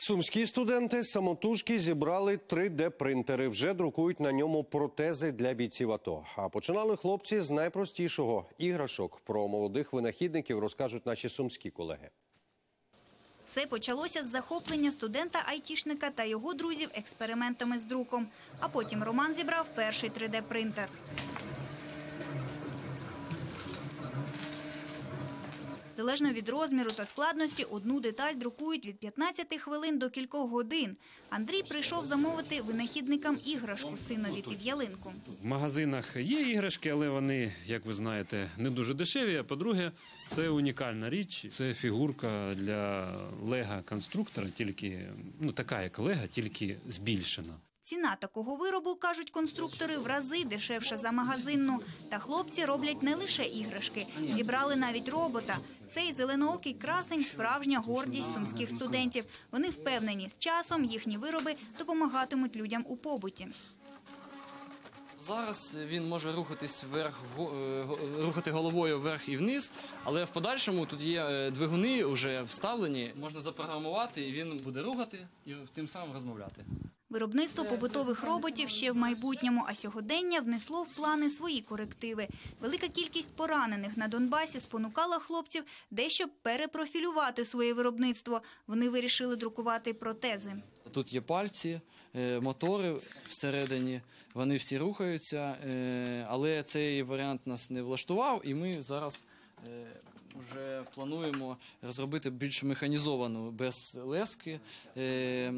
Сумські студенти самотужки зібрали 3D-принтери. Вже друкують на ньому протези для бійців АТО. А починали хлопці з найпростішого іграшок. Про молодих винахідників розкажуть наші сумські колеги. Все почалося з захоплення студента-айтішника та його друзів експериментами з друком. А потім Роман зібрав перший 3D-принтер. Залежно від розміру та складності, одну деталь друкують від 15 хвилин до кількох годин. Андрій прийшов замовити винахідникам іграшку синові під ялинку. В магазинах є іграшки, але вони, як ви знаєте, не дуже дешеві. А по-друге, це унікальна річ. Це фігурка для лего конструктора, тільки ну така як лего, тільки збільшена. Ціна такого виробу, кажуть конструктори, в рази дешевша за магазинну. Та хлопці роблять не лише іграшки, зібрали навіть робота. Цей зеленоокий красень – справжня гордість сумських студентів. Вони впевнені, з часом їхні вироби допомагатимуть людям у побуті. Зараз він може рухатись вверх, е, рухати головою вверх і вниз, але в подальшому тут є е, двигуни вже вставлені, можна запрограмувати, і він буде рухати і тим самим розмовляти. Виробництво побутових роботів ще в майбутньому, а сьогодення внесло в плани свої корективи. Велика кількість поранених на Донбасі спонукала хлопців дещо перепрофілювати своє виробництво. Вони вирішили друкувати протези. Тут є пальці, е, мотори всередині, вони всі рухаються, е, але цей варіант нас не влаштував, і ми зараз е, вже плануємо розробити більш механізовану без лески е,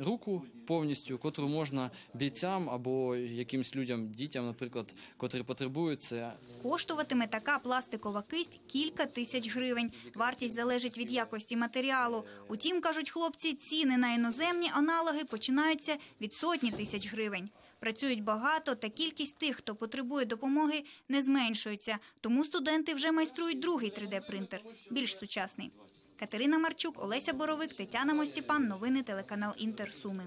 руку повністю, котру можна бійцям або якимсь людям, дітям, наприклад, котрі потребують це Коштуватиме така пластикова кисть кілька тисяч гривень. Вартість залежить від якості матеріалу. Утім, кажуть хлопці, ціни на іноземні аналоги починаються від сотні тисяч гривень. Працюють багато, та кількість тих, хто потребує допомоги, не зменшується. Тому студенти вже майструють другий 3D-принтер, більш сучасний. Катерина Марчук, Олеся Боровик, Тетяна Мостіпан. Новини телеканал Інтер Суми.